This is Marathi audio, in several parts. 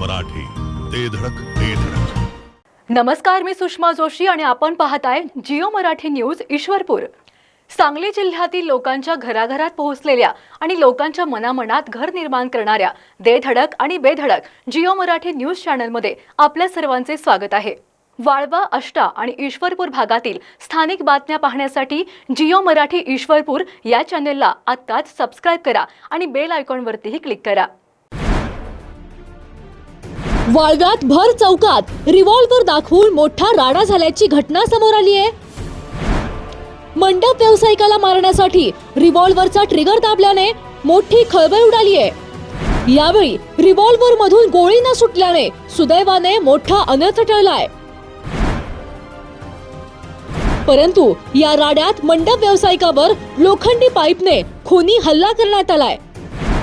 मराठी. ते धडक ते धडक. नमस्कार मी सुषमा जोशी आणि आपण पाहताय जिओ मराठी न्यूज ईश्वरपूर. सांगली जिल्ह्यातील लोकांच्या घराघरात पोहोचलेल्या आणि लोकांच्या मनामनात घर निर्माण करणाऱ्या देधडक आणि बेधडक जिओ मराठी न्यूज चॅनलमध्ये आपल्या सर्वांचे स्वागत आहे. वाळवा अष्टा आणि ईश्वरपूर भागातील स्थानिक बातम्या पाहण्यासाठी जिओ मराठी ईश्वरपूर या चॅनेलला आत्ताच सबस्क्राईब करा आणि बेल आयकॉनवरतीही क्लिक करा. वाळव्यात भर चौकात रिव्हॉल्व्हर दाखवून मोठा राडा झाल्याची घटना समोर आली आहे. मंडप व्यावसायिकाला मारण्यासाठी रिव्हॉल्व्हरचा ट्रिगर दाबल्याने मोठी खळबळ उडाली आहे. यावेळी रिव्हॉल्व्हर मधून गोळी न सुटल्याने सुदैवाने मोठा अनर्थ टळलाय. परंतु या राड्यात मंडप व्यावसायिकावर लोखंडी पाईपने खुनी हल्ला करण्यात आलाय.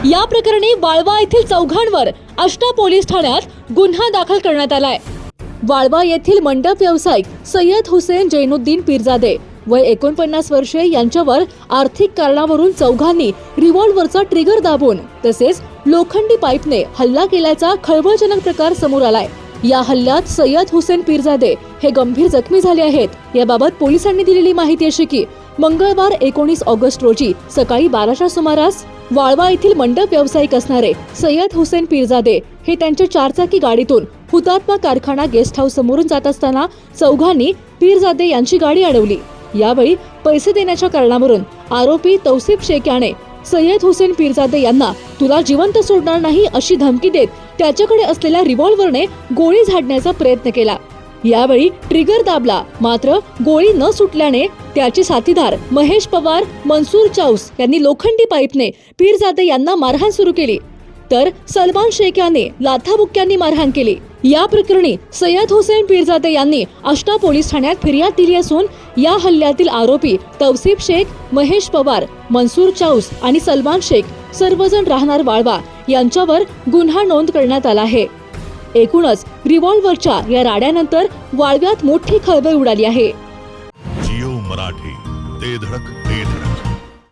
या प्रकरणी वाळवा येथील चौघांवर अष्टा पोलीस ठाण्यात गुन्हा दाखल करण्यात आलाय. वाळवा येथील मंडप व्यावसायिक सय्यद हुसेन जैनुद्दीन पिरजादे वय एकोणपन्नास वर्षे यांच्यावर आर्थिक कारणावरून चौघांनी रिव्हॉल्व्हरचा ट्रिगर दाबून तसेच लोखंडी पाईपने हल्ला केल्याचा खळबळजनक प्रकार समोर आलाय. या हल्ल्यात सय्यद हुसेन पिरजादे हे गंभीर जखमी झाले आहेत. याबाबत पोलिसांनी दिलेली माहिती अशी की मंगळवार एकोणीस ऑगस्ट रोजी सकाळी बाराच्या सुमारास वाळवा येथील मंडप व्यावसायिक असणारे सय्यद हुसेन पीरजादे हे त्यांच्या चारचाकी गाडीतून हुतात्मा कारखाना गेस्ट हाऊस समोरून जात असताना चौघांनी पीरजादे यांची गाडी अडवली. यावेळी पैसे देण्याच्या कारणावरून आरोपी तौसिफ शेख याने सय्यद हुसेन पीरजादे यांना तुला जिवंत सोडणार नाही अशी धमकी देत त्याच्याकडे असलेल्या रिव्हॉल्वरने गोळी झाडण्याचा प्रयत्न केला. यावेळी ट्रिगर दाबला. मात्र गोळी न सुटल्याने त्याचे साथीदार महेश पवार मनसूर चाऊस यांनी लोखंडी पाईपने पीरजादे यांना मारहाण सुरू केली. तर सलमान शेख याने लाथाबुक्क्यांनी मारहाण केली. या प्रकरणी सय्यद हुसेन पीरजादे यांनी आष्टा पोलीस ठाण्यात फिर्याद दिली असून या हल्ल्यातील आरोपी तौसिफ शेख महेश पवार मनसूर चाऊस आणि सलमान शेख सर्वजण राहणार वाळवा यांच्यावर गुन्हा नोंद करण्यात आला आहे. एकूणच रिव्हॉल्व्हरच्या या राड्यानंतर वाळव्यात मोठी खळबळ उडाली आहे. जिओ मराठी ते धडक.